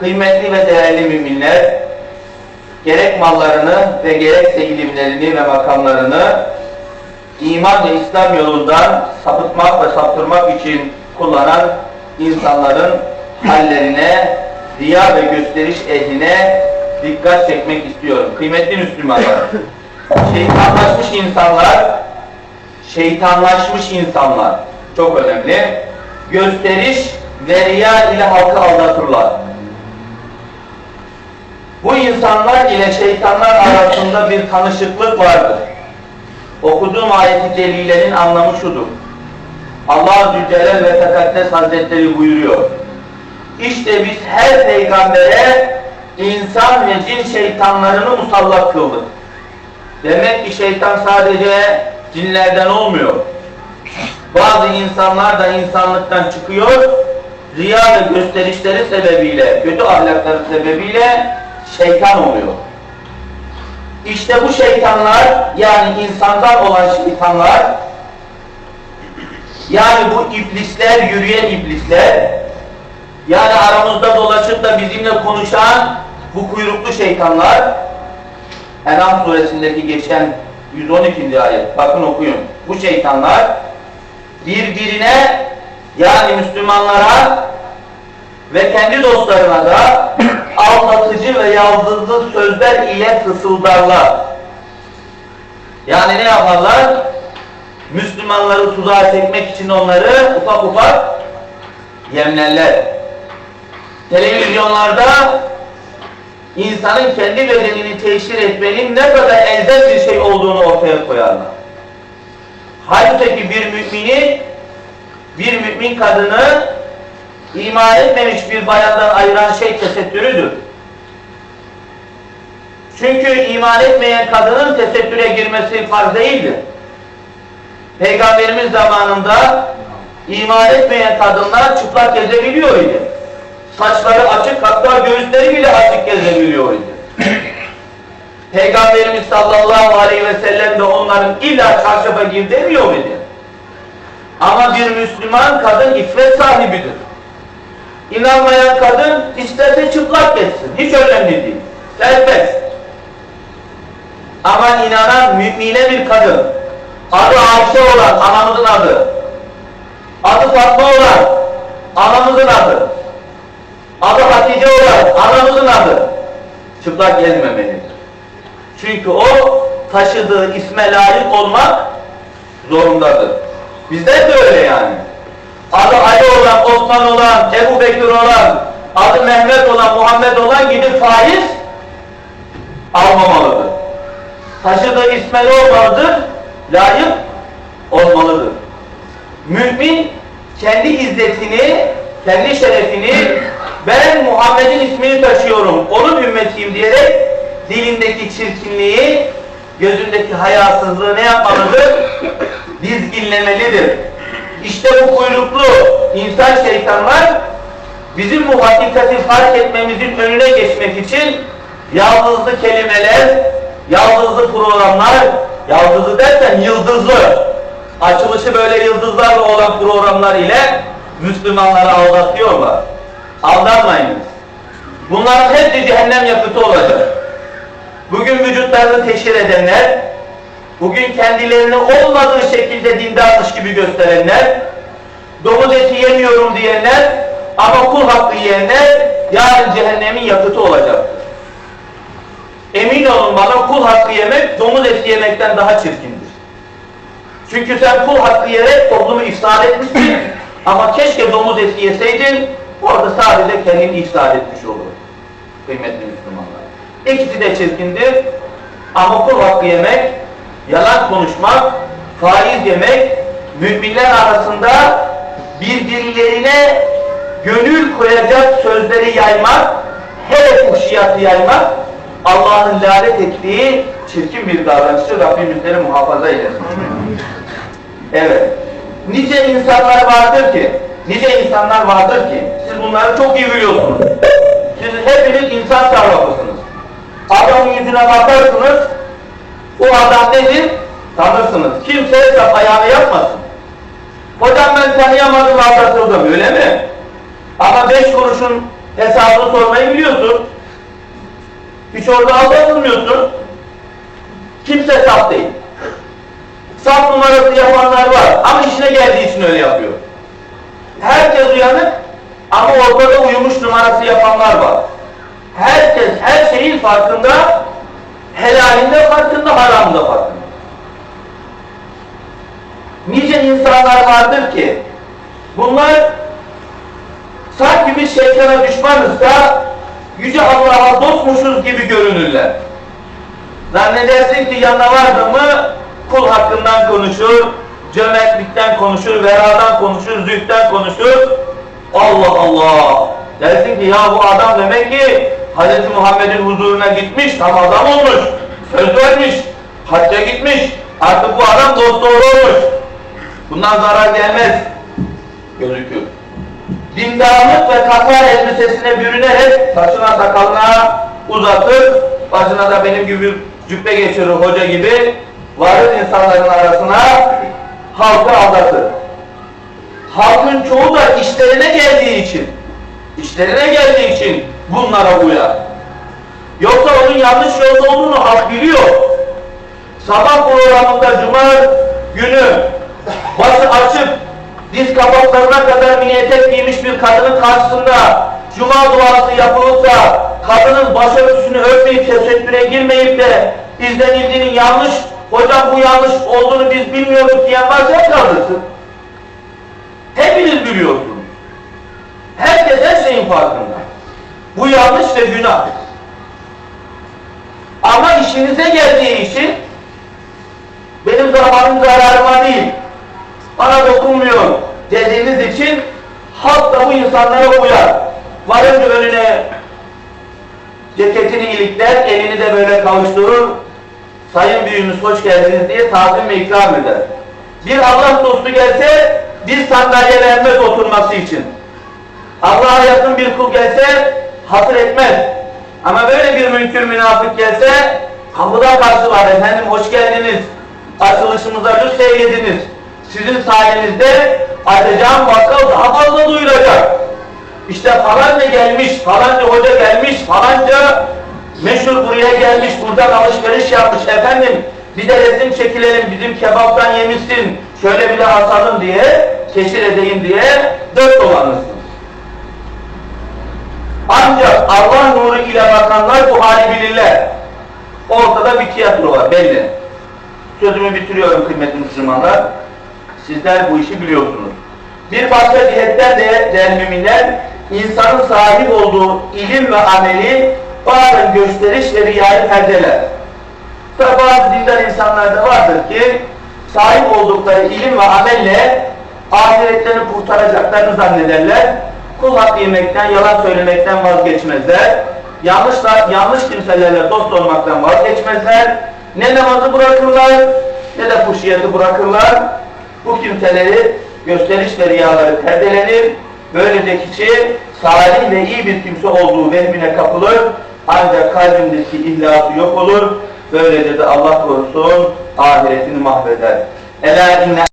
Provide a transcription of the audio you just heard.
Kıymetli ve değerli müminler, gerek mallarını ve gerekse ilimlerini ve makamlarını iman ve İslam yolundan sapıtmak ve saptırmak için kullanan insanların hallerine, riya ve gösteriş ehline dikkat çekmek istiyorum. Kıymetli Müslümanlar, şeytanlaşmış insanlar, şeytanlaşmış insanlar çok önemli. Gösteriş ve riya ile halkı aldatırlar. Bu insanlar ile şeytanlar arasında bir tanışıklık vardır. Okuduğum ayeti celilenin anlamı şudur. Allah Zülcelal ve Tekaddes Hazretleri buyuruyor. İşte biz her peygambere insan ve cin şeytanlarını musallat kıldık. Demek ki şeytan sadece cinlerden olmuyor. Bazı insanlar da insanlıktan çıkıyor, riya ve gösterişleri sebebiyle, kötü ahlakları sebebiyle şeytan oluyor. İşte bu şeytanlar, yani insandan olan şeytanlar, yani bu iblisler, yürüyen iblisler, yani aramızda dolaşıp da bizimle konuşan bu kuyruklu şeytanlar, Enam suresindeki geçen 112. ayet, bakın okuyun. Bu şeytanlar birbirine yani Müslümanlara ve kendi dostlarına da aldatıcı ve yaldızlı sözler ile fısıldarlar. Yani ne yaparlar? Müslümanları tuzağa çekmek için onları ufak ufak yemlerler. Televizyonlarda insanın kendi bedenini teşhir etmenin ne kadar elzem bir şey olduğunu ortaya koyarlar. Halbuki bir mümini, bir mümin kadını iman etmemiş bir bayandan ayıran şey tesettürüdür. Çünkü iman etmeyen kadının tesettüre girmesi farz değildir. Peygamberimiz zamanında iman etmeyen kadınlar çıplak gezebiliyor idi. Saçları açık hatta göğüsleri bile açık gezebiliyor idi. Peygamberimiz sallallahu aleyhi ve sellem de onların illa çarşafa gir demiyor idi. Ama bir Müslüman kadın iffet sahibidir. İnanmayan kadın isterse çıplak geçsin. Hiç önemli değil. Serbest. Ama inanan mümine bir kadın. Adı Ayşe olan anamızın adı. Adı Fatma olan anamızın adı. Adı Hatice olan anamızın adı. Çıplak gezmemelidir. Çünkü o taşıdığı isme layık olmak zorundadır. Bizden de öyle yani. Adı Ali olan, Osman olan, Ebu Bekir olan, adı Mehmet olan, Muhammed olan gidip faiz almamalıdır. Taşıdığı isme ne olmalıdır? Layık olmalıdır. Mümin kendi izzetini, kendi şerefini ben Muhammed'in ismini taşıyorum, onun ümmetiyim diyerek dilindeki çirkinliği, gözündeki hayasızlığı ne yapmalıdır? Dizginlemelidir. İşte bu kuyruklu insan şeytanlar bizim bu hakikati fark etmemizin önüne geçmek için yaldızlı kelimeler, yaldızlı programlar, yaldızlı derken yıldızlı, açılışı böyle yıldızlarla olan programlar ile Müslümanları aldatıyorlar. Aldanmayınız. Bunların hepsi cehennem yakıtı olacak. Bugün vücutlarını teşhir edenler, bugün kendilerini olmadığı şekilde dindarmış gibi gösterenler, domuz eti yemiyorum diyenler ama kul hakkı yiyenler yarın cehennemin yakıtı olacaktır. Emin olun bana kul hakkı yemek domuz eti yemekten daha çirkindir. Çünkü sen kul hakkı yiyerek toplumu ifsad etmişsin ama keşke domuz eti yeseydin orada sadece kendini ifsad etmiş olur. Kıymetli Müslümanlar. İkisi de çirkindir ama kul hakkı yemek, yalan konuşmak, faiz yemek, müminler arasında birbirlerine gönül koyacak sözleri yaymak, hele fuhşiyatı yaymak, Allah'ın lanet ettiği çirkin bir davranışı Rabbim bizleri muhafaza eylesin. Evet. Nice insanlar vardır ki, nice insanlar vardır ki, siz bunları çok iyi biliyorsunuz. Siz hepiniz insan sarrafısınız. Adamın yüzüne bakarsınız, o adam nedir? Tanırsınız. Kimse hesap ayağını yapmasın. Hocam ben tanıyamadım aldatıldım öyle mi? Ama beş kuruşun Hesabını sormayı biliyorsun. Hiç orada aldatılmıyorsun. Kimse saf değil. Saf numarası yapanlar var ama işine geldiği için öyle yapıyor. Herkes uyanık ama ortada uyumuş numarası yapanlar var. Herkes her şeyin farkında, helalinde farkında, haramında farkında. Nice insanlar vardır ki bunlar sanki biz şeytana düşmanız da Yüce Allah'a dostmuşuz gibi görünürler. Zannedersin ki yanına vardın mı kul hakkından konuşur, cömertlikten konuşur, veradan konuşur, zühtten konuşur. Allah Allah! Dersin ki ya bu adam demek ki Hz. Muhammed'in huzuruna gitmiş, tam adam olmuş, söz vermiş, hacca gitmiş, artık bu adam dost doğru olmuş. Bundan zarar gelmez gözüküyor. Dindarlık ve takva elbisesine bürünerek saçına sakalına uzatır, başına da benim gibi cübbe geçirir hoca gibi varır insanların arasına halkı aldatır. Halkın çoğu da işlerine geldiği için, işlerine geldiği için bunlara uyar. Yoksa onun yanlış yolda olduğunu halk biliyor. Sabah programında cuma günü başı açık diz kapaklarına kadar mini etek giymiş bir kadının karşısında cuma duası yapılıp da kadının başörtüsünü örtmeyip tesettüre girmeyip de izlenildiğinin yanlış, hocam bu yanlış olduğunu biz bilmiyorduk diyen varsa kaldırsın. Hepiniz biliyorsunuz. Herkes her şeyin farkında. Bu yanlış ve günah. Ama işinize geldiği için benim zamanım zararıma değil, bana dokunmuyor dediğiniz için halk da bu insanlara uyar. Varınca önüne ceketini ilikler, elini de böyle kavuşturur. Sayın büyüğümüz hoş geldiniz diye tazim ve ikram eder. Bir Allah dostu gelse bir sandalye vermez oturması için. Allah'a yakın bir kul gelse hatır etmez. Ama böyle bir mümkün münafık gelse kapıda karşı var efendim hoş geldiniz. Açılışımıza lütfen eylediniz. Sizin sayenizde açacağım bakkal daha fazla duyulacak. İşte falanca gelmiş, falanca hoca gelmiş, falanca meşhur buraya gelmiş, buradan alışveriş yapmış efendim. Bir de resim çekilelim, bizim kebaptan yemişsin, şöyle bir de asalım diye, keşir edeyim diye dört dolanırsın. Ancak Allah nuru ile bakanlar bu hali bilirler. Ortada bir tiyatro var belli. Sözümü bitiriyorum kıymetli Müslümanlar. Sizler bu işi biliyorsunuz. Bir başka cihetten de değerli insanın sahip olduğu ilim ve ameli bazen gösteriş ve riyayı perdeler. Tabi bazı dindar insanlar da vardır ki sahip oldukları ilim ve amelle ahiretlerini kurtaracaklarını zannederler. Kul hakkı yemekten, yalan söylemekten vazgeçmezler. Yanlışlar, yanlış kimselerle dost olmaktan vazgeçmezler. Ne namazı bırakırlar ne de fuhşiyeti bırakırlar. Bu kimseleri gösteriş ve riyaları perdelenir. Böylece kişi salih ve iyi bir kimse olduğu vehmine kapılır. Ancak kalbindeki ihlası yok olur. Böylece de Allah korusun ahiretini mahveder. Ela inne